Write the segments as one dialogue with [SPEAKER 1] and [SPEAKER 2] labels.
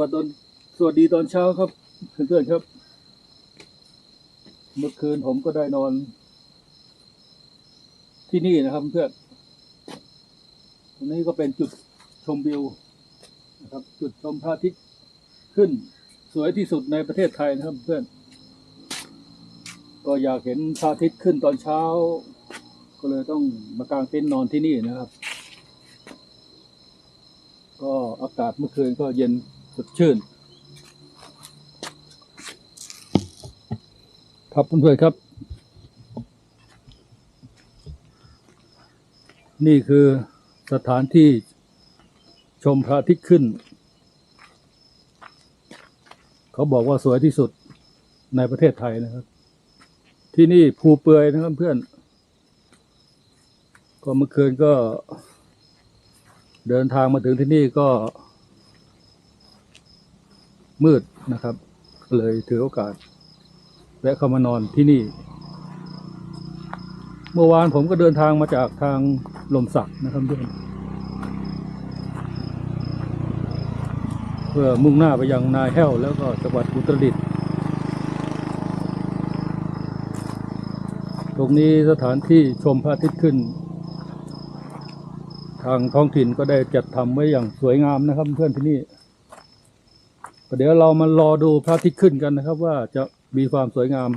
[SPEAKER 1] วัสดีสวัสดีตอนเช้าครับเพื่อนๆครับ เมื่อคืนผมก็ได้นอน ที่นี่นะครับเพื่อนตรงนี้ก็เป็นจุดชมวิวนะครับ จุดชมพระอาทิตย์ขึ้น สวยที่สุดในประเทศไทยนะครับเพื่อน ก็อยากเห็นพระอาทิตย์ขึ้นตอนเช้า ก็เลยต้องมากางเต็นท์นอนที่นี่นะครับ ก็อากาศเมื่อคืนก็เย็น สดชื่น ครับเพื่อนๆครับ นี่คือสถานที่ชมพระอาทิตย์ขึ้น เขาบอกว่าสวยที่สุดในประเทศไทยนะครับ ที่นี่ภูเปือยนะครับเพื่อนก็เมื่อคืนก็เดินทางมาถึงที่นี่ก็ มืดนะครับเลยถือโอกาส แวะเข้ามานอนที่นี่ เมื่อวานผมก็เดินทางมาจากทางลมสักนะครับเพื่อนเพื่อมุ่งหน้าไปยังนายแห้วแล้วก็จังหวัดอุตรดิตถ์ตรงนี้สถานที่ชมพระอาทิตย์ขึ้น ทางท้องถิ่นก็ได้จัดทำไว้อย่างสวยงามนะครับเพื่อนที่นี่ เดี๋ยวเรามารอดูพระอาทิตย์ขึ้นกันนะครับ ว่าจะมีความสวยงาม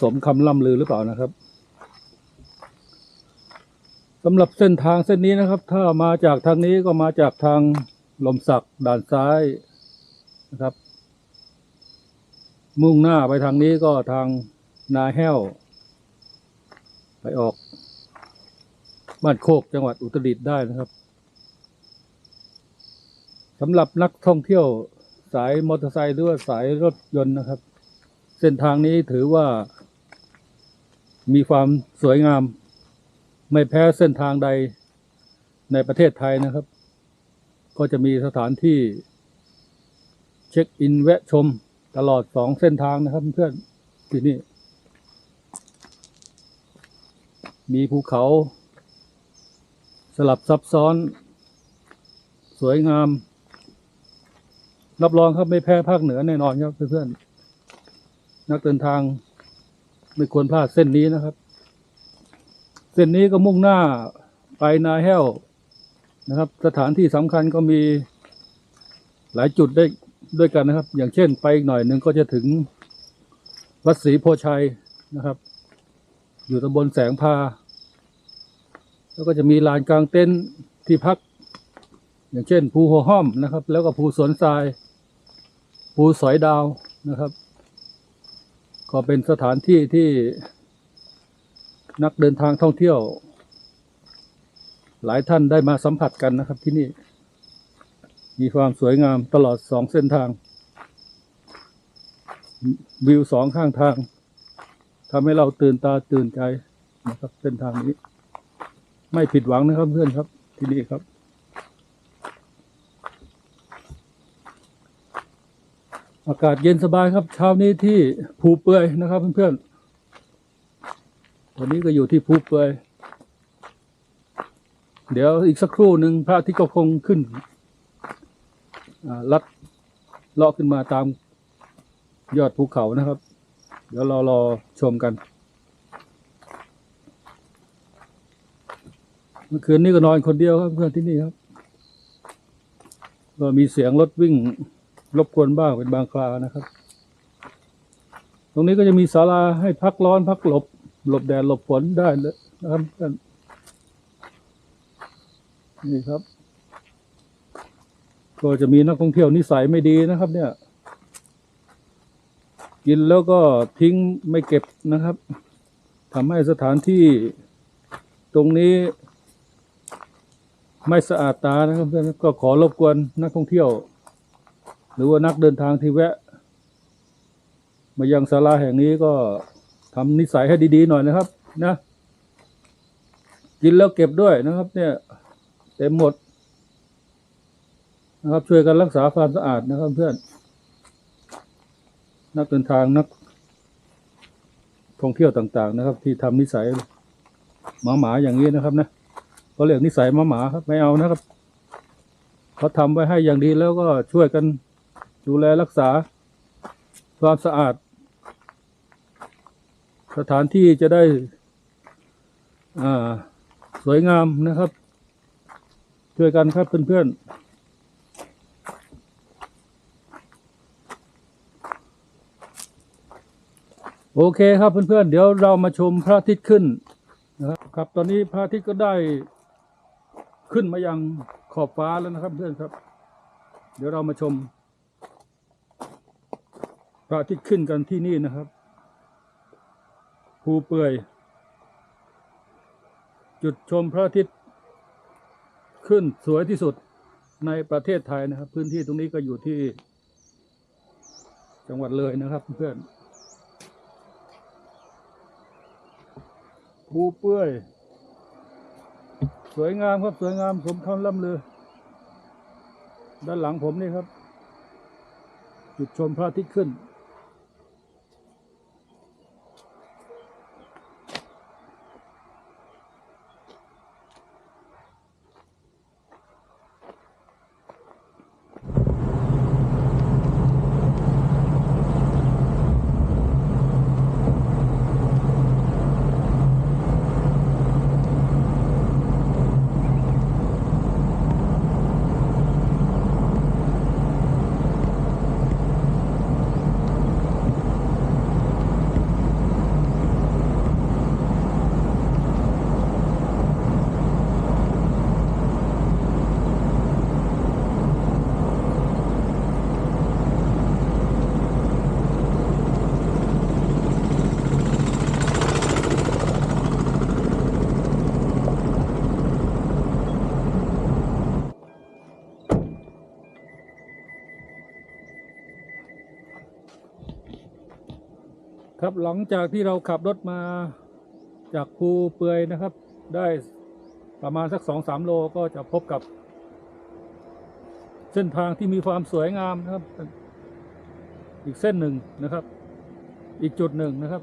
[SPEAKER 1] สมคำล่ำลือหรือเปล่านะครับสำหรับเส้นทางเส้นนี้นะครับ ถ้ามาจากทางนี้ก็มาจากทางลมสักด่านซ้ายนะครับ มุ่งหน้าไปทางนี้ก็ทางนาแห้ว ไปออกบ้านโคกจังหวัดอุตรดิตถ์ได้นะครับ สำหรับนักท่องเที่ยวสายมอเตอร์ไซค์หรือว่าสายรถยนต์นะครับ เส้นทางนี้ถือว่า มีความสวยงาม ไม่แพ้เส้นทางใดในประเทศไทยนะครับ ก็จะมีสถานที่ เช็คอินแวะชมตลอดสองเส้นทางนะครับเพื่อนที่นี่ มีภูเขา สลับซับซ้อน สวยงาม รับรองครับไม่แพ้ภาคเหนือแน่นอนครับเพื่อนๆนักเดินทางไม่ควรพลาดเส้นนี้นะครับ เส้นนี้ก็มุ่งหน้าไปนาแห้วนะครับ สถานที่สำคัญก็มีหลายจุดได้ด้วยกันนะครับ อย่างเช่นไปอีกหน่อยหนึ่งก็จะถึงวัดศรีโพชัยนะครับ อยู่ตำบลแสงพา แล้วก็จะมีลานกลางเต็นท์ที่พัก อย่างเช่นภูหัวห้อมนะครับ แล้วก็ภูสวนทราย ภูสอยดาวนะครับ ก็เป็นสถานที่ที่นักเดินทางท่องเที่ยว หลายท่านได้มาสัมผัสกันนะครับที่นี่ มีความสวยงามตลอดสองเส้นทาง วิวสองข้างทางทำให้เราตื่นตาตื่นใจนะครับเส้นทางนี้ ไม่ผิดหวังนะครับเพื่อนครับที่นี่ครับ อากาศเย็นสบายครับ เช้านี้ที่ภูเปื่อยนะครับเพื่อนๆวันนี้ก็อยู่ที่ภูเปื่อยเดี๋ยวอีกสักครู่หนึ่งพระอาทิตย์ก็คงขึ้นลัดเลาะขึ้นมาตามยอดภูเขานะครับ เดี๋ยวรารอชมกัน เมื่อคืนนี้ก็นอนคนเดียวครับเพื่อนที่นี่ครับ ก็มีเสียงรถวิ่ง รบกวนบ้างเป็นบางคราวนะครับ ตรงนี้ก็จะมีศาลาให้พักร้อนพักหลบ หลบแดดหลบฝนได้เลยนะครับเพื่อนนี่ครับ ก็จะมีนักท่องเที่ยวนิสัยไม่ดีนะครับ เนี่ย กินแล้วก็ทิ้งไม่เก็บนะครับทำให้สถานที่ตรงนี้ไม่สะอาดตานะครับเพื่อนก็ขอรบกวนนักท่องเที่ยว หรือว่านักเดินทางที่แวะ มายังศาลาแห่งนี้ก็ทำนิสัยให้ดีๆหน่อยนะครับ นะ กินแล้วเก็บด้วยนะครับ เนี่ย เต็มหมด นะครับ ช่วยกันรักษาความสะอาดนะครับเพื่อน นักเดินทางนักท่องเที่ยวต่างๆ นะครับ ที่ทำนิสัยหมาหมาอย่างนี้นะครับ นะเขาเรียกนิสัยหมาหมาครับไม่เอานะครับเขาทำไว้ให้อย่างดีแล้วก็ช่วยกัน ดูแลรักษาความสะอาด สถานที่จะได้สวยงามนะครับ ช่วยกันครับเพื่อนๆโอเคครับเพื่อนๆ เดี๋ยวเรามาชมพระอาทิตย์ขึ้นนะครับครับ ตอนนี้พระอาทิตย์ก็ได้ขึ้นมายังขอบฟ้าแล้วนะครับเพื่อนครับ เดี๋ยวเรามาชม พระอาทิตย์ขึ้นกันที่นี่นะครับภูเปื่อย จุดชมพระอาทิตย์ขึ้นสวยที่สุดในประเทศไทยนะครับ พื้นที่ตรงนี้ก็อยู่ที่ จังหวัดเลยนะครับเพื่อนภูเปื่อย สวยงามครับสวยงามสมคำล่ำลือ ด้านหลังผมนี่ครับ จุดชมพระอาทิตย์ขึ้น ครับหลังจากที่เราขับรถมาจากภูเปือยนะครับ ได้ประมาณสักสองสามโลก็จะพบกับ เส้นทางที่มีความสวยงามนะครับ อีกเส้นหนึ่งนะครับ อีกจุดหนึ่งนะครับ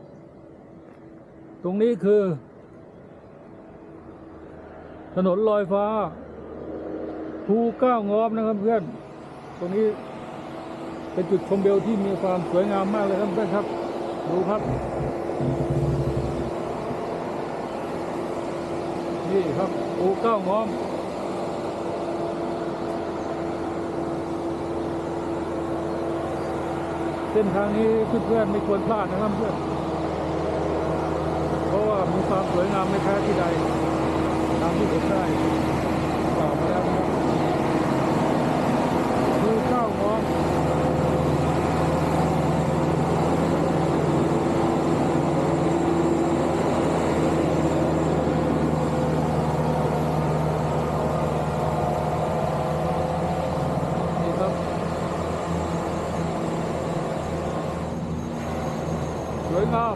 [SPEAKER 1] ตรงนี้คือ ถนนลอยฟ้า ภูเก้างอบนะครับเพื่อน ตรงนี้เป็นจุดชมวิวที่มีความสวยงามมากเลยครับเพื่อนครับ ดูครับ นี่ครับภูเก้างอมเส้นทางนี้เพื่อนๆไม่ควรพลาดนะครับเพื่อน เพราะว่ามีความสวยงามไม่แพ้ที่ใดตามที่ผมได้กล่าวมาแล้วนะครับภูเก้างอม นี่ครับ สวยงาม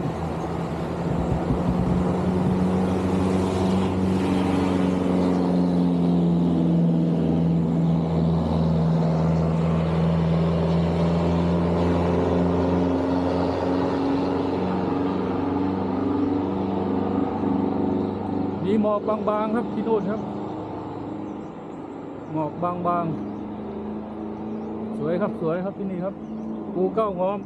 [SPEAKER 1] มี หมอกบางๆครับที่โน่นครับ หมอกบางๆ สวยครับสวยครับที่นี่ครับภูเก้างอม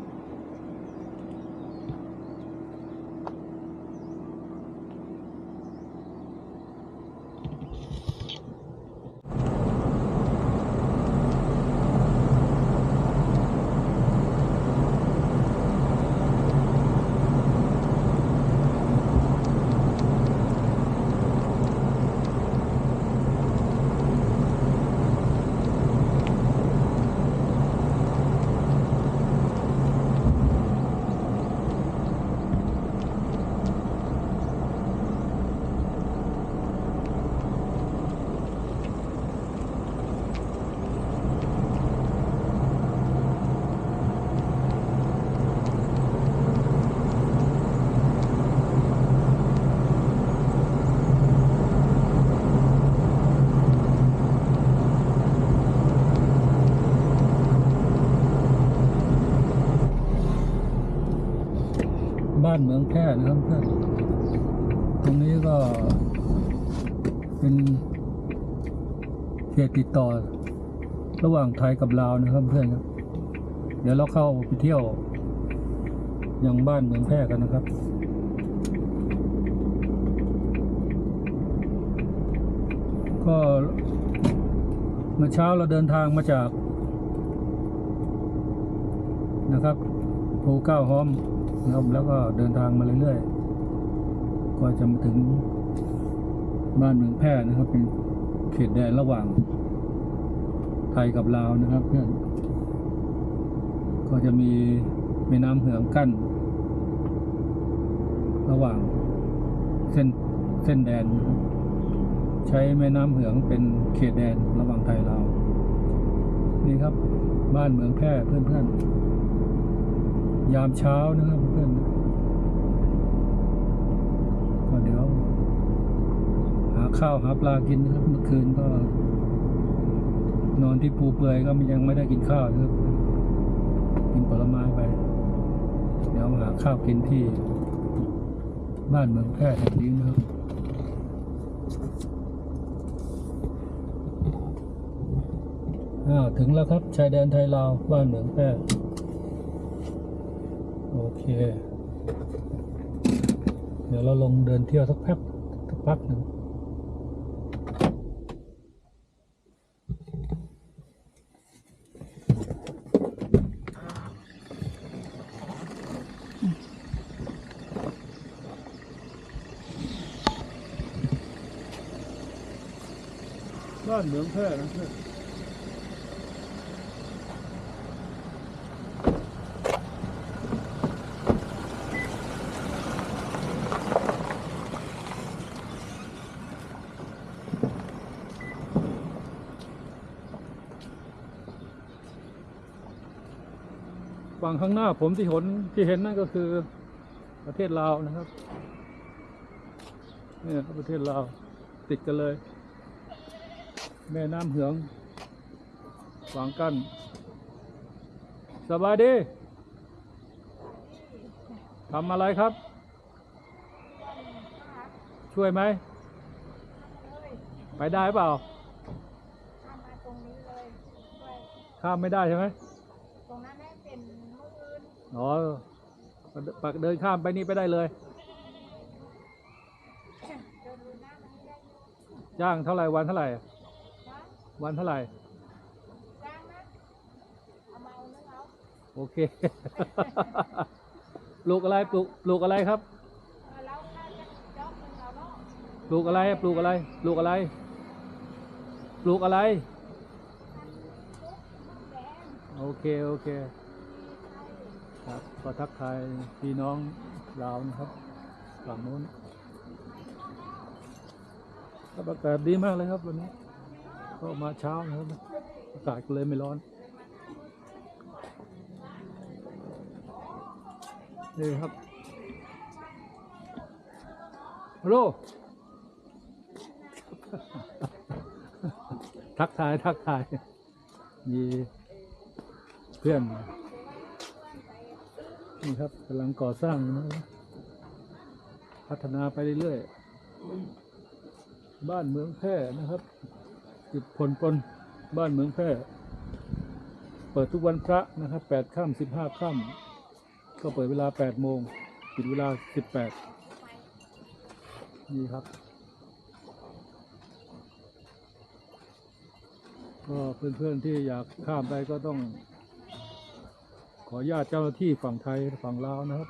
[SPEAKER 1] านเมืองแพร่นะครับเพื่อนตรงนี้ก็เป็นเขตติดต่อ ระหว่างไทยกับลาวนะครับเพื่อนครับ เดี๋ยวเราเข้าไปเที่ยวยังบ้านเมืองแพร่กันนะครับก็เมื่อเช้าเราเดินทางมาจาก นะครับภูเก้าหอม นะครับแล้วก็เดินทางมาเรื่อยๆก็จะมาถึงบ้านเมืองแพร่นะครับ เป็นเขตแดนระหว่าง ไทยกับลาวนะครับเพื่อนก็จะมีแม่น้ำเหืองกั้น ระหว่างเส้นเส้นแดน ใช้แม่น้ำเหืองเป็นเขตแดนระหว่างไทยลาวนี่ครับ บ้านเมืองแพร่เพื่อนๆ ยามเช้านะครับเพื่อนก็เดี๋ยว หาข้าวหาปลากินนะครับ เมื่อคืนก็ นอนที่ปูเปื่อยก็ยังไม่ได้กินข้าวนะครับ กินผลไม้ไป เดี๋ยวหาข้าวกินที่ บ้านเมืองแพร่แห่งนี้นะครับถึงแล้วครับ ชายแดนไทยลาวบ้านเหมืองแพร่ เค เดี๋ยวเราลงเดินเที่ยวสักแป๊บสักพักหนึ่งบ้านเหมืองแพร่นะเพื่อน ฝั่งข้างหน้าผมที่เห็นที่เห็นนั่นก็คือประเทศลาวนะครับเนี่ยครับประเทศลาวติดกันเลย แม่น้ำเหืองขวางกัน สบายดีทำอะไรครับ ช่วยไหม ไปได้เปล่า
[SPEAKER 2] ข้ามมาตรงนี้เลยด้วย
[SPEAKER 1] ข้ามไม่ได้ใช่ไหม
[SPEAKER 2] ตรงนั้นให้เป็นมือ อ๋
[SPEAKER 1] อปักเดินข้ามไปนี่ไปได้เลย จ้างเท่าไหร่วันเท่าไหร่ วันเท่าไหร่
[SPEAKER 2] จ้างนะมาเอาเนื้อเอ
[SPEAKER 1] โอเค ปลูกอะไร ปลูก ปลูกอะไรครับ ปลูกอะไร ปลูกอะไร ปลูกอะไร ปลูกอะไร โอเค โอเค ก็ทักทายพี่น้องลาวนะครับฝั่งโน้นครับอากาศดีมากเลยครับวันนี้ ก็มาเช้านะครับอากาศก็เลยไม่ร้อนนี่ครับฮัลโหลทักทายทักทายมีเพื่อน นี่ครับกำลังก่อสร้างนะพัฒนาไปเรื่อยๆ บ้านเมืองแพร่นะครับจุดผลปนบ้านเมืองแพร่ เปิดทุกวันพระนะครับแปดค่ำสิบห้าค่ำก็เปิดเวลาแปดโมงปิดเวลาสิบแปดนี่ครับก็เพื่อนๆที่อยากข้ามไปก็ต้อง ออญาตเจ้าหน้าที่ฝั่งไทยฝั่งลาวนะครับ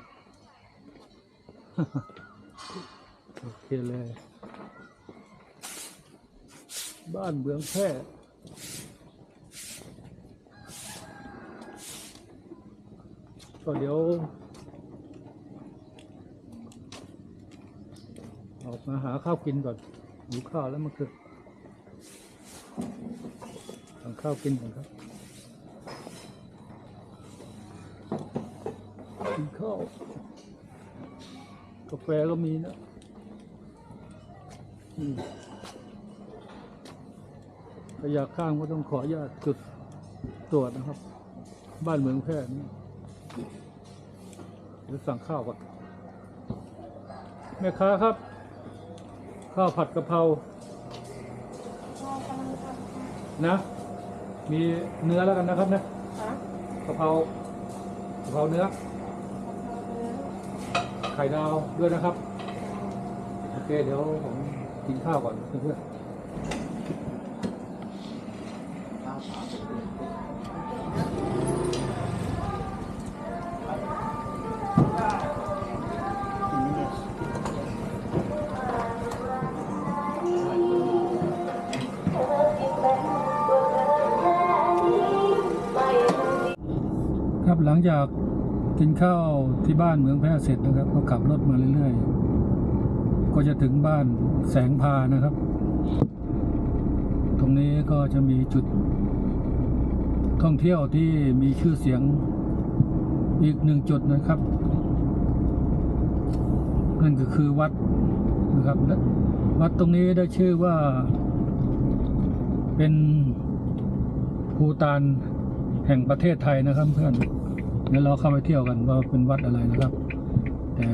[SPEAKER 1] โอเคเลย บ้านเมืองแพร่ก็เดี๋ยว ออกมาหาข้าวกินก่อนหิวข้าวแล้วมื่อคืนทำข้าวกินก่อนครับ กิน ข้าวกาแฟก็มีนะอืมถ้าอยากข้ามก็ต้องขออนุญาตจุดตรวจนะครับ บ้านเมืองแพร่นี่เดี๋ยวสั่งข้าวก่อนแม่ค้าครับ ข้าวผัดกะเพรา
[SPEAKER 2] พอกำลังทำค่ะ
[SPEAKER 1] นะ มีเนื้อแล้วกันนะครับนะ
[SPEAKER 2] คะ
[SPEAKER 1] กะเพรากะเพราเนื้อ ไข่ดาวด้วยนะครับ โอเค เดี๋ยวผมกินข้าวก่อนเพื่อนครับหลังจาก กินข้าวที่บ้านเมืองแพร่เสร็จนะครับ ก็ขับรถมาเรื่อยๆ ก็จะถึงบ้านแสงพานะครับ ตรงนี้ก็จะมีจุด ท่องเที่ยวที่มีชื่อเสียงอีกหนึ่งจุดนะครับ นั่นก็คือวัดนะครับวัดตรงนี้ได้ชื่อว่าเป็นภูตานแห่งประเทศไทยนะครับเพื่อน เดี๋ยวเราเข้าไปเที่ยวกันว่าเป็นวัดอะไรนะครับ แต่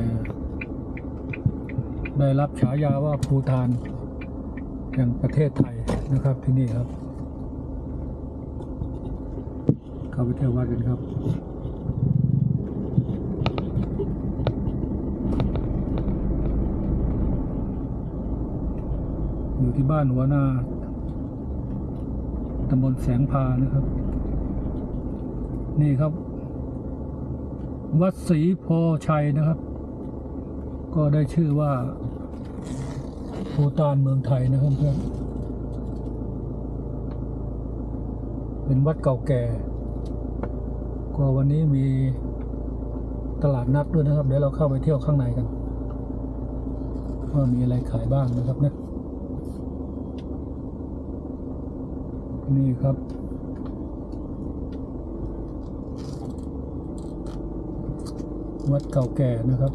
[SPEAKER 1] ได้รับฉายาว่าภูตานแห่งประเทศไทยนะครับที่นี่ครับ เข้าไปเที่ยววัดกันครับอยู่ที่บ้านหัวนาตำบลแสงพานะครับ นี่ครับ วัดศรีโพชัยนะครับ ก็ได้ชื่อว่าภูตานเมืองไทยนะครับเพื่อนเป็นวัดเก่าแก่ ก็วันนี้มีตลาดนัดด้วยนะครับ เดี๋ยวเราเข้าไปเที่ยวข้างในกันว่ามีอะไรขายบ้างนะครับเนี่ยนี่ครับ วัดเก่าแก่นะครับ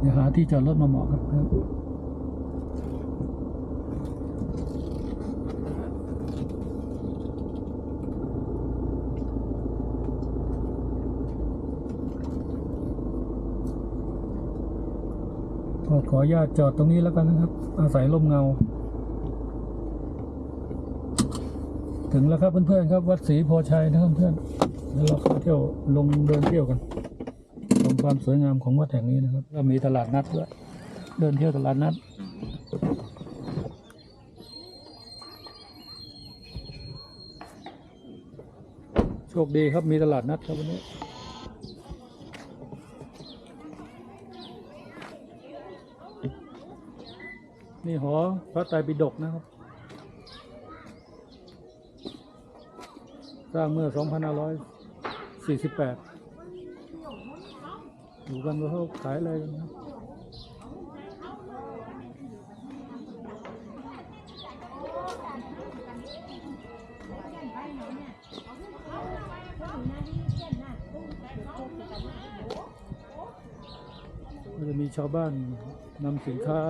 [SPEAKER 1] เดี๋ยวหาที่จอดรถมาเหมาะครับ ขออนุญาตจอดตรงนี้แล้วกันนะครับ อาศัยร่มเงา ถึงแล้วครับเพื่อนๆครับวัดศรีโพชัยนะครับเพื่อนๆแล้วเราเข้าเที่ยวลงเดินเที่ยวกันชมความสวยงามของวัดแห่งนี้นะครับก็มีตลาดนัดด้วยเดินเที่ยวตลาดนัดโชคดีครับมีตลาดนัดครับวันนี้ นี่หอพระไตรปิฎกนะครับ สร้างเมื่อ 2548 อยู่กันว่าเขาขายอะไรกันนะก็จะมีชาวบ้านนำสินค้า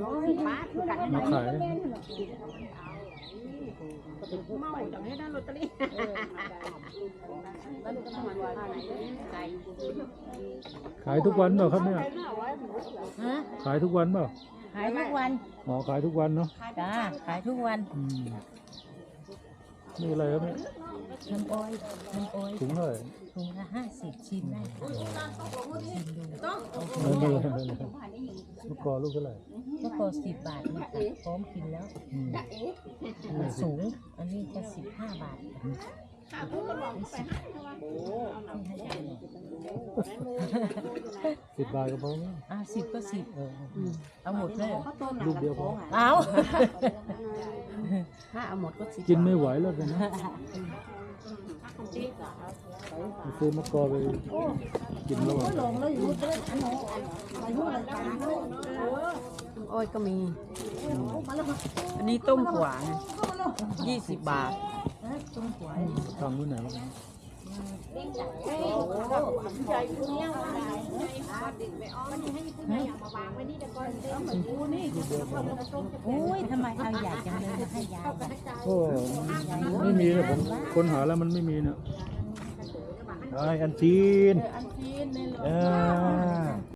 [SPEAKER 1] มาขาย
[SPEAKER 2] เมาจังให้ได้ลอตเตอรี่แล้วลูกก็ต้องมาว่าไหนไก่
[SPEAKER 1] ขายทุกวันเปล่าครับเนี่ย
[SPEAKER 3] ฮะ
[SPEAKER 1] ขายทุกวันเปล่า
[SPEAKER 3] ขายทุกวัน
[SPEAKER 1] อ๋อขายทุกวันเนาะ
[SPEAKER 3] จ้าขายทุกวัน
[SPEAKER 1] อืมนี่อะไรครับเนี่ย
[SPEAKER 3] น้ำอ้อยน้ำอ้อย
[SPEAKER 1] ถุงเท่าไหร่
[SPEAKER 3] ถุงละห้าสิบชิมได้ค่ะชิมดู
[SPEAKER 1] ไม่ไม่ไม่ไม่ลูกกอลูกเท่าไหร่
[SPEAKER 3] ก็พอสิบบาทนะคะพร้อมกินแล้ว
[SPEAKER 1] อืม
[SPEAKER 3] มันสูง อันนี้จะสิบห้าบาทนี่สิบที่ให้ได้เลย
[SPEAKER 1] สิบบาทก็พอแล้ว
[SPEAKER 3] อ่าสิบก็สิบ
[SPEAKER 1] เออ
[SPEAKER 3] เอาหมดเลยเหรอ
[SPEAKER 1] ลูกเดียวพอ
[SPEAKER 3] เอา
[SPEAKER 2] ถ้าเอาหมดก็สิบ
[SPEAKER 1] กินไม่ไหวแล้วกันนะไป ซื้อมะกอไปกินแล้วอะ
[SPEAKER 2] โอ้ยก็มี อันนี้ต้มขวานยี่สิบบาท
[SPEAKER 1] ทางนู้นไหนวะ
[SPEAKER 3] โอ้ยทำไมเอาใหญ่จังเลยมาให้ยายล่ะ
[SPEAKER 1] ก็ไม่มีนะผมค้นหาแล้วมันไม่มีนะ
[SPEAKER 4] ไอ้อันจีน
[SPEAKER 3] อันจีนในโล
[SPEAKER 4] เออ